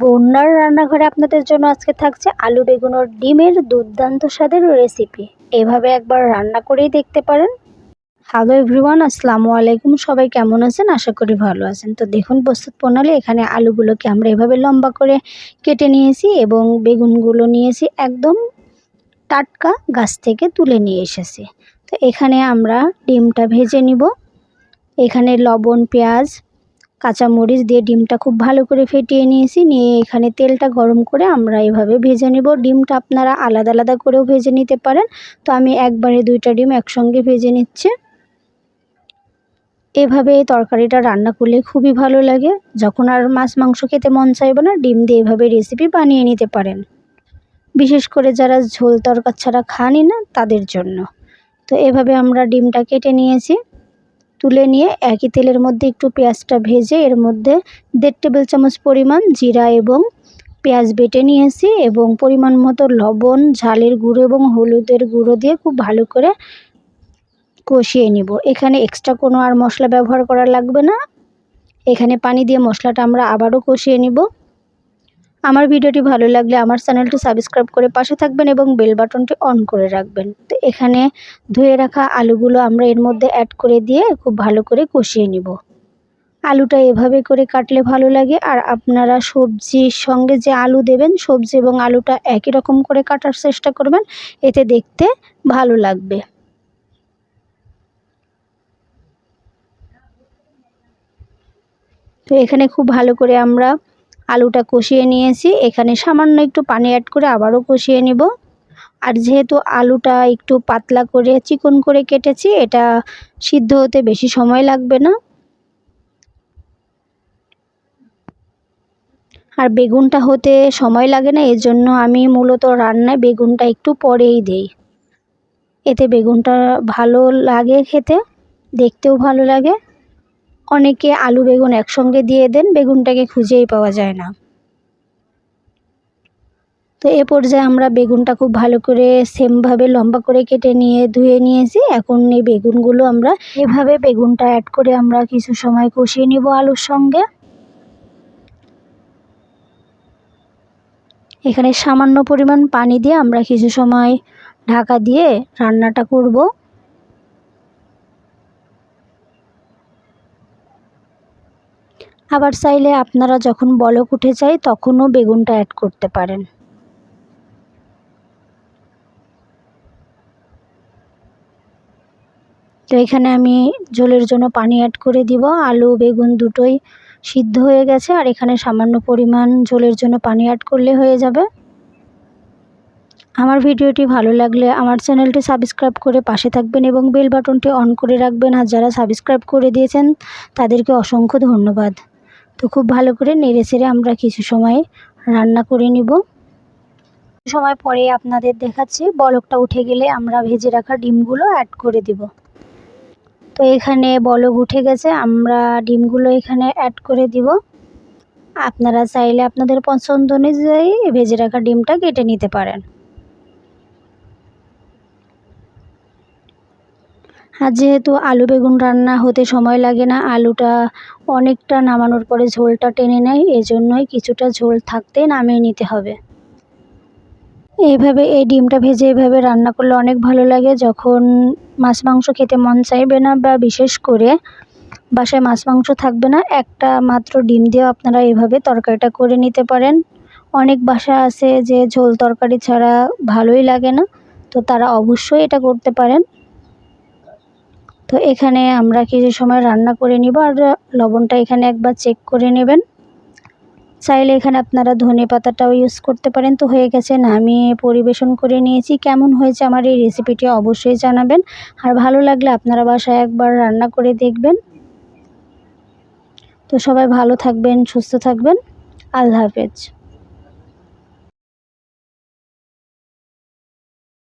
বন্যার রান্নাঘরে আপনাদের জন্য আজকে থাকছে আলু বেগুন ও ডিমের দুর্দান্ত স্বাদের রেসিপি এভাবে একবার রান্না করেই দেখতে পারেন। হ্যালো এভরিওয়ান আসসালামু আলাইকুম। সবাই কেমন আছেন? আশা করি ভালো আছেন। তো দেখুন, প্রস্তুত প্রণালী, এখানে আলুগুলোকে আমরা এভাবে লম্বা করে কেটে নিয়েছি এবং বেগুনগুলো নিয়েছি একদম টাটকা গাছ থেকে তুলে নিয়ে এসেছি। তো এখানে আমরা ডিমটা ভেজে নিব। এখানে লবণ, পেঁয়াজ কাঁচামরিচ দিয়ে ডিমটা খুব ভালো করে ফেটিয়ে নিয়েছি। নিয়ে এখানে তেলটা গরম করে আমরা এভাবে ভেজে নেব। ডিমটা আপনারা আলাদা আলাদা করেও ভেজে নিতে পারেন। তো আমি একবারে দুইটা ডিম একসঙ্গে ভেজে নিচ্ছে। এভাবে তরকারিটা রান্না করলে খুবই ভালো লাগে। যখন আর মাছ মাংস খেতে মন চাইবে না, ডিম দিয়ে এভাবে রেসিপি বানিয়ে নিতে পারেন। বিশেষ করে যারা ঝোল তরকার ছাড়া খানই না, তাদের জন্য। তো এভাবে আমরা ডিমটা কেটে নিয়েছি। তুলে নিয়ে একই তেলের মধ্যে একটু পেঁয়াজটা ভেজে এর মধ্যে দেড় টেবিল চামচ পরিমাণ জিরা এবং পেঁয়াজ বেটে নিয়েছি এবং পরিমাণ মতো লবণ, ঝালের গুঁড়ো এবং হলুদের গুঁড়ো দিয়ে খুব ভালো করে কষিয়ে নিব। এখানে এক্সট্রা কোনো আর মশলা ব্যবহার করা লাগবে না। এখানে পানি দিয়ে মশলাটা আমরা আবারও কষিয়ে নিব। আমার ভিডিওটি ভালো লাগলে আমার চ্যানেলটি সাবস্ক্রাইব করে পাশে থাকবেন এবং বেল বাটনটি অন করে রাখবেন। তো এখানে ধুয়ে রাখা আলুগুলো আমরা এর মধ্যে অ্যাড করে দিয়ে খুব ভালো করে কষিয়ে নিব। আলুটা এভাবে করে কাটলে ভালো লাগে। আর আপনারা সবজির সঙ্গে যে আলু দেবেন, সবজি এবং আলুটা একই রকম করে কাটার চেষ্টা করবেন, এতে দেখতে ভালো লাগবে। তো এখানে খুব ভালো করে আমরা আলুটা কষিয়ে নিয়েছি। এখানে সামান্য একটু পানি অ্যাড করে আবারও কষিয়ে নিব। আর যেহেতু আলুটা একটু পাতলা করে, চিকন করে কেটেছি, এটা সিদ্ধ হতে বেশি সময় লাগবে না। আর বেগুনটা হতে সময় লাগে না এর জন্য আমি মূলত রান্নায় বেগুনটা একটু পরেই দিই। এতে বেগুনটা ভালো লাগে খেতে, দেখতেও ভালো লাগে। অনেকে আলু বেগুন একসঙ্গে দিয়ে দেন, বেগুনটাকে খুঁজেই পাওয়া যায় না। তো এ পর্যায়ে আমরা বেগুনটা খুব ভালো করে সেমভাবে লম্বা করে কেটে নিয়ে, ধুয়ে নিয়েছি। এখন এই বেগুনগুলো আমরা এভাবে বেগুনটা অ্যাড করে আমরা কিছু সময় কষিয়ে নিব আলুর সঙ্গে। এখানে সামান্য পরিমাণ পানি দিয়ে আমরা কিছু সময় ঢাকা দিয়ে রান্নাটা করব। আবার চাইলে আপনারা যখন বলক উঠে যায়, তখনও বেগুনটা অ্যাড করতে পারেন। তো এখানে আমি ঝোলের জন্য পানি অ্যাড করে দিব। আলু, বেগুন দুটোই সিদ্ধ হয়ে গেছে, আর এখানে সামান্য পরিমাণ ঝোলের জন্য পানি অ্যাড করলে হয়ে যাবে। আমার ভিডিওটি ভালো লাগলে আমার চ্যানেলটি সাবস্ক্রাইব করে পাশে থাকবেন এবং বেল বাটনটি অন করে রাখবেন। আর যারা সাবস্ক্রাইব করে দিয়েছেন, তাদেরকে অসংখ্য ধন্যবাদ। তো খুব ভালো করে নেড়ে ছেড়ে আমরা কিছু সময় রান্না করে নিব। সময় পরে আপনাদের দেখাচ্ছি, বলকটা উঠে গেলে আমরা ভেজে রাখা ডিমগুলো অ্যাড করে দিব। তো এখানে বলক উঠে গেছে, আমরা ডিমগুলো এখানে অ্যাড করে দিব। আপনারা চাইলে আপনাদের পছন্দ অনুযায়ী ভেজে রাখা ডিমটা কেটে নিতে পারেন। আর যেহেতু আলু বেগুন রান্না হতে সময় লাগে না, আলুটা অনেকটা নামানোর পরে ঝোলটা টেনে নেয়, এজন্যই কিছুটা ঝোল থাকতে নামিয়ে নিতে হবে। এইভাবে এই ডিমটা ভেজে এইভাবে রান্না করলে অনেক ভালো লাগে। যখন মাছ মাংস খেতে মন চাইবে না বা বিশেষ করে বাসায় মাছ মাংস থাকবে না, একটা মাত্র ডিম দিয়েও আপনারা এভাবে তরকারিটা করে নিতে পারেন। অনেক বাসা আছে যে ঝোল তরকারি ছাড়া ভালোই লাগে না, তো তারা অবশ্যই এটা করতে পারেন। তো এখানে আমরা কিছু সময় রান্না করে নিব আর লবণটা এখানে একবার চেক করে নেবেন। চাইলে এখানে আপনারা ধনে পাতাটাও ইউজ করতে পারেন। তো হয়ে গেছে, নামিয়ে পরিবেশন করে নিয়েছি। কেমন হয়েছে আমার এই রেসিপিটি অবশ্যই জানাবেন। আর ভালো লাগলে আপনারা বাসায় একবার রান্না করে দেখবেন। তো সবাই ভালো থাকবেন, সুস্থ থাকবেন। আল্লাহ হাফেজ।